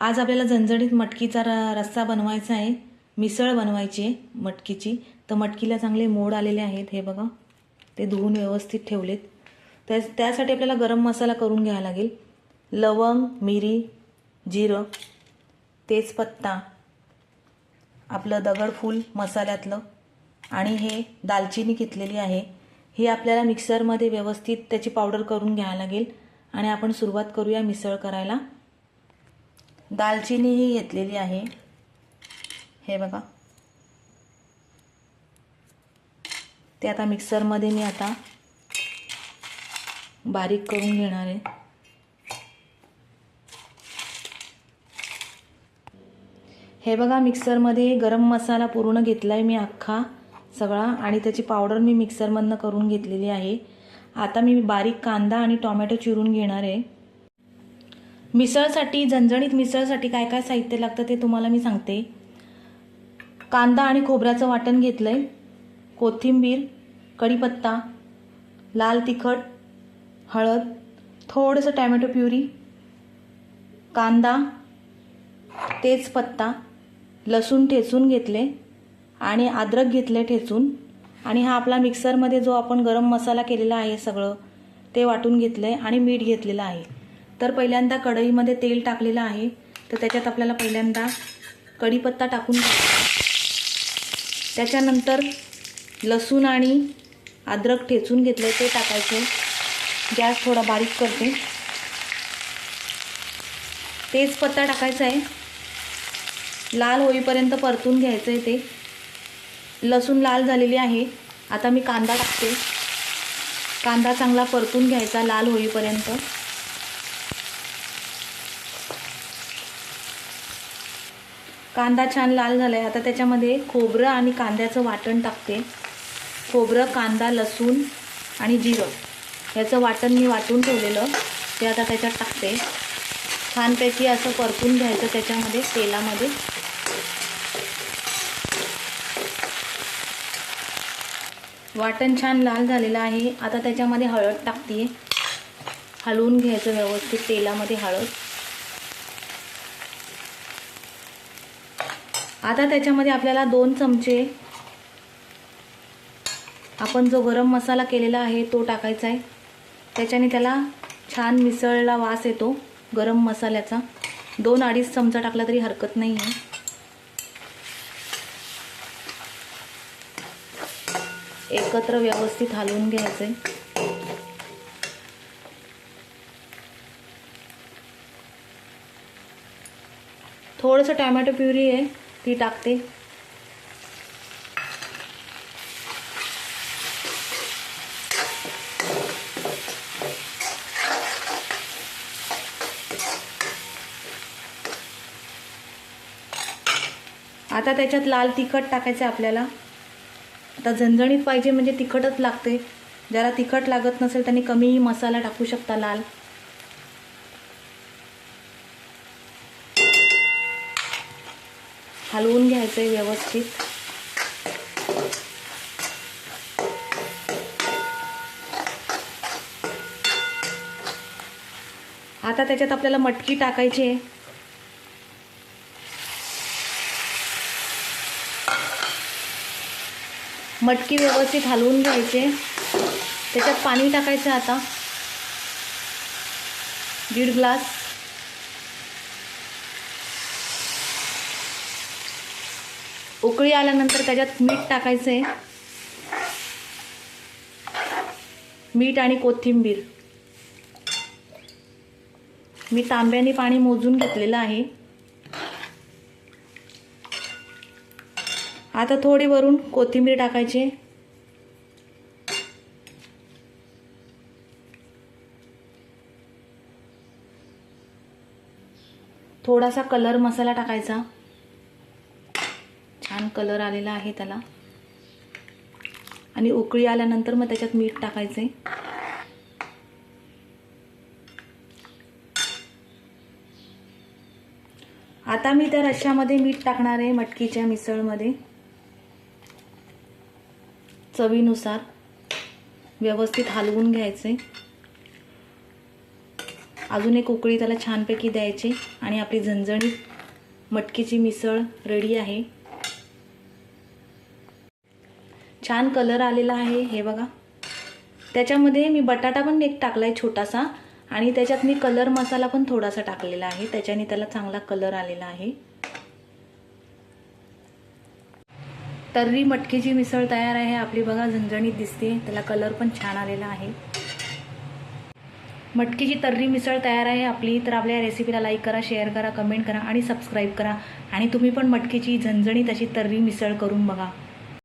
आज आपल्याला झणझणीत मटकीचा र रस्सा बनवायचा आहे. मिसळ बनवायची आहे मटकीची. तर मटकीला चांगले मोड आलेले आहेत. हे बघा. ते धुवून व्यवस्थित ठेवलेत. त्या त्यासाठी आपल्याला गरम मसाला करून घ्यावा लागेल. लवंग मिरी जिरं तेजपत्ता आपलं दगडफूल मसाल्यातलं आणि हे दालचिनी घेतलेली आहे ही आपल्याला मिक्सरमध्ये व्यवस्थित त्याची पावडर करून घ्यावं लागेल. आणि आपण सुरुवात करूया मिसळ करायला. दालचिनी ही घेतलेली आहे. हे बघा. ते आता मिक्सरमध्ये मी आता बारीक करून घेणार आहे. हे बघा मिक्सरमध्ये गरम मसाला पूर्ण घेतला आहे मी अख्खा सगळा आणि त्याची पावडर मी मिक्सरमधनं करून घेतलेली आहे. आता मी बारीक कांदा आणि टोमॅटो चिरून घेणार आहे. मिसळसाठी झणझणीत मिसळसाठी काय काय साहित्य लागतं ते तुम्हाला मी सांगते. कांदा आणि खोबऱ्याचं वाटण घेतलं आहे कोथिंबीर कढीपत्ता लाल तिखट हळद थोडंसं टॅमॅटो प्युरी कांदा तेजपत्ता लसूण ठेचून घेतले आणि अद्रक घेतले ठेचून. आणि हा आपला मिक्सरमध्ये जो आपण गरम मसाला केलेला आहे सगळं ते वाटून घेतलं आहे आणि मीठ घेतलेलं आहे. तर पहिल्यांदा कढईमध्ये तेल टाकलेलं आहे. तर त्याच्यात आपल्याला पहिल्यांदा कढीपत्ता टाकून घ्यायचा. त्याच्यानंतर लसूण आणि अद्रक ठेचून घेतलं ते टाकायचं. गॅस थोडा बारीक करते. तेजपत्ता टाकायचा आहे. लाल होईपर्यंत परतून घ्यायचं आहे ते. लसूण लाल झालेली आहे. आता मी कांदा टाकते. कांदा चांगला परतून घ्यायचा लाल होईपर्यंत. कांदा छान लाल झाला आहे आता त्याच्यामध्ये खोबरं आणि कांद्याचं वाटण टाकते. खोबरं कांदा लसूण आणि जिरं. याचं वाटण मी वाटून ठेवलेलं. ते आता त्याच्यात टाकते. छानपैकी असं परतून घ्यायचं त्याच्यामध्ये तेलामध्ये. वाटण छान लाल झालेलं आहे. आता त्याच्यामध्ये हळद टाकते. हलवून घ्यायचं व्यवस्थित तेलामध्ये हळद. आता त्याच्यामध्ये आपल्याला दोन चमचे आपण जो गरम मसाला केलेला आहे तो टाकायचा आहे. त्याच्याने त्याला छान मिसळला वास येतो गरम मसाल्याचा. दोन अडीच चमचा टाकला तरी हरकत नाही आहे. एकत्र व्यवस्थित हलवून घ्यायचं आहे थोडंसं टॅमॅटो प्युरी आहे. ती टाकते. आता त्याच्यात लाल तिखट टाकायचं आहे आपल्याला. आता झणझणीत पाहिजे म्हणजे तिखटच लागते. ज्याला तिखट लागत नसेल त्यांनी कमी मसाला टाकू शकता लाल. हलवून घ्यायचं आहे व्यवस्थित. आता त्याच्यात आपल्याला मटकी टाकायची आहे. मटकी व्यवस्थित हलवून घ्यायचे त्याच्यात पाणी टाकायचं आता. दीड ग्लास. उकळी आल्यानंतर त्याच्यात मीठ टाकायचं आहे मीठ आणि कोथिंबीर. मी तांब्याने पाणी मोजून घेतलेलं आहे. आता थोडी वरून कोथिंबीर टाकायची. थोडासा कलर मसाला टाकायचा. छान कलर आलेला आहे त्याला. आणि उकळी आल्यानंतर मग त्याच्यात मीठ टाकायचे. आता मी त्या रश्श्यामध्ये मीठ टाकणार आहे मटकीच्या मिसळमध्ये. चवीनुसार व्यवस्थित हलवून घ्यायचे. अजून एक उकळी त्याला छानपैकी द्यायची आणि आपली झणझणीत मटकीची मिसळ रेडी आहे. छान कलर आलेला आहे हे बघा. त्याच्यामध्ये मी बटाटा पण एक टाकला आहे छोटासा आणि त्याच्यात मी कलर मसाला पण थोडासा टाकलेला आहे त्याच्याने त्याला चांगला कलर आलेला आहे. तर्री मटकीची मिसळ तयार आहे आपली बघा झणझणीत दिसते त्याला कलर पण छान आलेला आहे. मटकीची तर्री मिसळ तयार आहे आपली तर आपल्या रेसिपीला लाईक करा शेअर करा कमेंट करा आणि सबस्क्राईब करा. आणि तुम्ही पण मटकीची झणझणीत अशी तर्री मिसळ करून बघा.